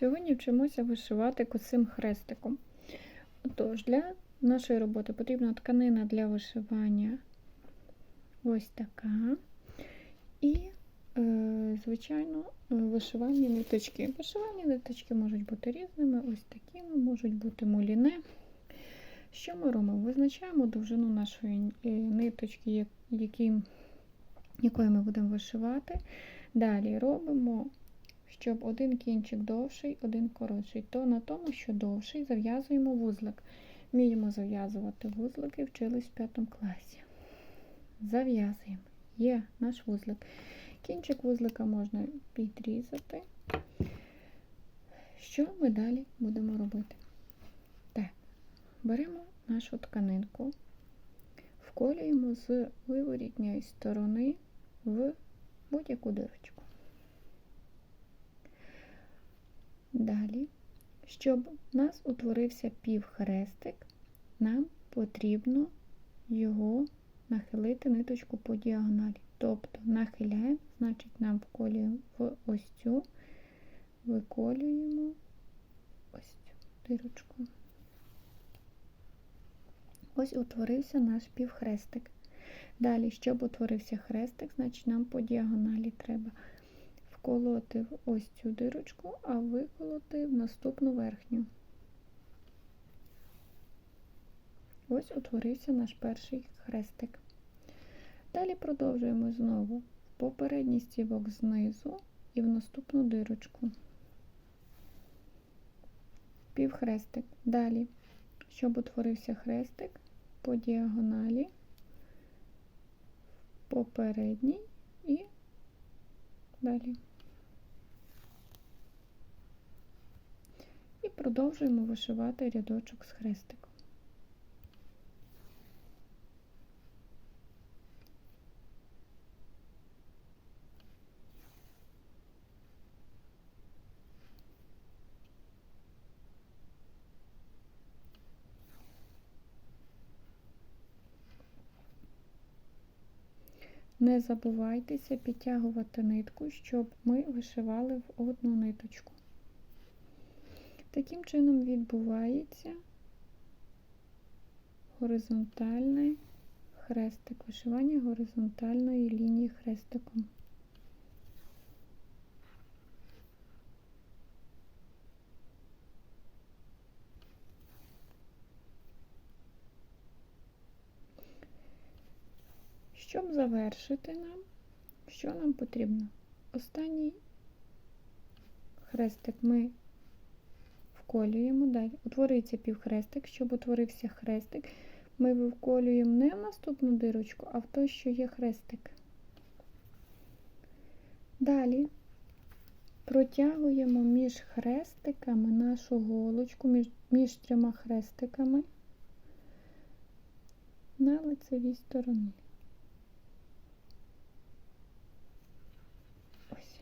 Сьогодні вчимося вишивати косим хрестиком. Отож, для нашої роботи потрібна тканина для вишивання ось така. І, е, звичайно, вишивальні ниточки. Вишивальні ниточки можуть бути різними, ось такими, можуть бути муліне. Що ми робимо? Визначаємо довжину нашої е, ниточки, як- яким, якою ми будемо вишивати. Далі робимо щоб один кінчик довший, один коротший. То на тому, що довший, зав'язуємо вузлик. Вміємо зав'язувати вузлики, вчились в п'ятому класі. Зав'язуємо. Є наш вузлик. Кінчик вузлика можна підрізати. Що ми далі будемо робити? Так, беремо нашу тканинку, вколюємо з виворітньої сторони в будь-яку дирочку. Далі, щоб у нас утворився півхрестик, нам потрібно його нахилити ниточку по діагоналі. Тобто нахиляємо, значить нам вколюємо в ось цю, виколюємо ось цю дирочку. Ось утворився наш півхрестик. Далі, щоб утворився хрестик, значить нам по діагоналі треба вколоти в ось цю дирочку, а виколоти в наступну верхню. Ось утворився наш перший хрестик. Далі продовжуємо знову попередній стівок знизу і в наступну дирочку. Півхрестик. Далі, щоб утворився хрестик по діагоналі, попередній і далі. Продовжуємо вишивати рядочок з хрестиком. Не забувайтеся підтягувати нитку, щоб ми вишивали в одну ниточку. Таким чином відбувається горизонтальний хрестик, вишивання горизонтальної лінії хрестиком. Щоб завершити нам, що нам потрібно? Останній хрестик ми вколюємо далі. Утворюється півхрестик. Щоб утворився хрестик, ми вколюємо не в наступну дирочку, а в той, що є хрестик. Далі протягуємо між хрестиками нашу голочку, між, між трьома хрестиками на лицевій стороні. Ось.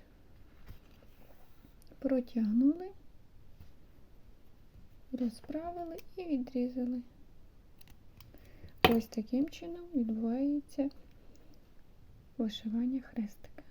Протягнули, розправили і відрізали. Ось таким чином відбувається вишивання хрестика.